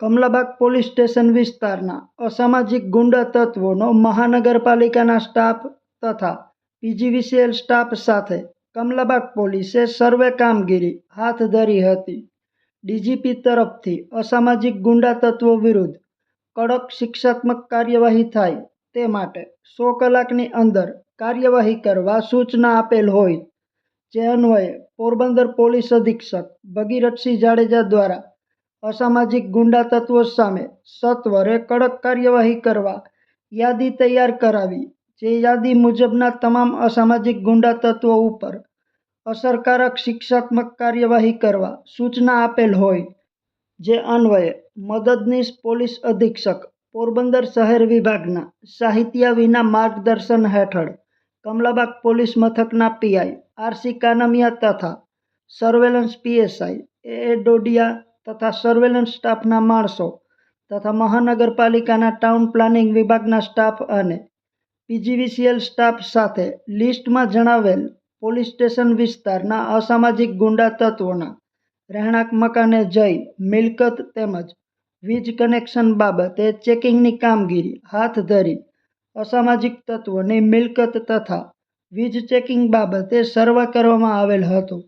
Kamlabagh police station વિસ્તારના અસામાજિક ગુંડા તત્વોનો મહાનગરપાલિકાના સ્ટાફ તથા પીજીવીસીએલ સ્ટાફ સાથે કમલાબાગ પોલીસે સર્વે કામગીરી હાથ ધરી હતી. ડીજીપી તરફથી અસામાજિક ગુંડા તત્વો વિરુદ્ધ કડક શિક્ષાત્મક કાર્યવાહી થાય તે માટે સો કલાકની અંદર કાર્યવાહી કરવા સૂચના આપેલ હોય. જે અન્વયે પોરબંદર પોલીસ અધિક્ષક ભગીરથસિંહ જાડેજા દ્વારા અસામાજિક ગુંડા તત્વો સામે સત્વરે કડક કાર્યવાહી કરવા યાદી તૈયાર કરાવી, જે યાદી મુજબના તમામ અસામાજિક ગુંડા તત્વો ઉપર અસરકારક શિક્ષાત્મક કાર્યવાહી કરવા સૂચના આપેલ હોય. જે અન્વયે મદદનીશ પોલીસ અધિક્ષક, પોરબંદર શહેર વિભાગના સાહિત્યા વિના માર્ગદર્શન હેઠળ કમલાબાગ પોલીસ મથકના પીઆઈ આરસી કાનમિયા તથા સર્વેલન્સ પીએસઆઈ એ ડોડિયા તથા સર્વેલન્સ સ્ટાફના માણસો તથા મહાનગરપાલિકાના ટાઉન પ્લાનિંગ વિભાગના સ્ટાફ અને પીજીવીસીએલ સ્ટાફ સાથે લિસ્ટમાં જણાવેલ પોલીસ સ્ટેશન વિસ્તારના અસામાજિક ગુંડા તત્વોના રહેણાંક મકાને જઈ મિલકત તેમજ વીજ કનેક્શન બાબતે ચેકિંગની કામગીરી હાથ ધરી અસામાજિક તત્વોની મિલકત તથા વીજ ચેકિંગ બાબતે સર્વે કરવામાં આવેલ હતું.